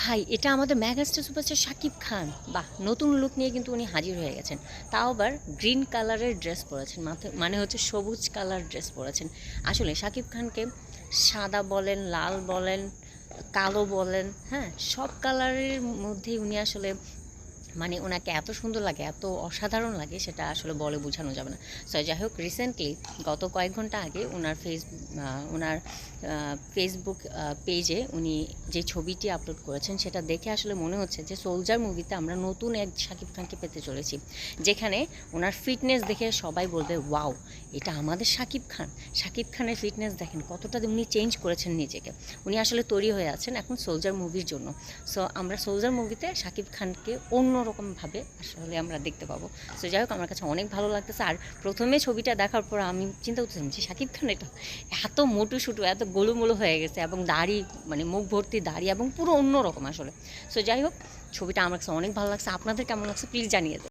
ভাই, এটা আমাদের ম্যাগাস্টার সুপারস্টার শাকিব খান। বাহ, নতুন লুক নিয়ে কিন্তু উনি হাজির হয়ে গেছেন। তাও আবার গ্রিন কালারের ড্রেস পরেছেন মানে হচ্ছে সবুজ কালার ড্রেস পরেছেন আসলে শাকিব খানকে সাদা বলেন, লাল বলেন, কালো বলেন হ্যাঁ সব কালারের মধ্যেই উনি আসলে মানে ওনাকে এত সুন্দর লাগে, এত অসাধারণ লাগে, সেটা আসলে বলে বোঝানো যাবে না। সো যাই হোক রিসেন্টলি গত কয়েক ঘণ্টা আগে ওনার ফেস ওনার ফেসবুক পেজে উনি যে ছবিটি আপলোড করেছেন, সেটা দেখে আসলে মনে হচ্ছে যে সোলজার মুভিতে আমরা নতুন এক শাকিব খানকে পেতে চলেছি, যেখানে ওনার ফিটনেস দেখে সবাই বলবে ওয়াও এটা আমাদের শাকিব খান শাকিব খানের ফিটনেস দেখেন কতটা উনি চেঞ্জ করেছেন নিজেকে। উনি আসলে তৈরি হয়ে আছেন এখন সোলজার মুভির জন্য। সো আমরা সোলজার মুভিতে শাকিব খানকে অন্যরকমভাবে আসলে আমরা দেখতে পাবো। সো যাই হোক, আমার কাছে অনেক ভালো লাগতেছে। আর প্রথমে ছবিটা দেখার পর আমি চিন্তা করতেছিলাম যে শাকিব খান এটা এত মোটু সুটু এত গোলুমোলো হয়ে গেছে এবং দাড়ি মানে মুখ ভর্তি দাড়ি এবং পুরো অন্যরকম আসলে। সো যাই হোক, ছবিটা আমার কাছে অনেক ভালো লাগছে। আপনাদের কেমন লাগছে প্লিজ জানিয়ে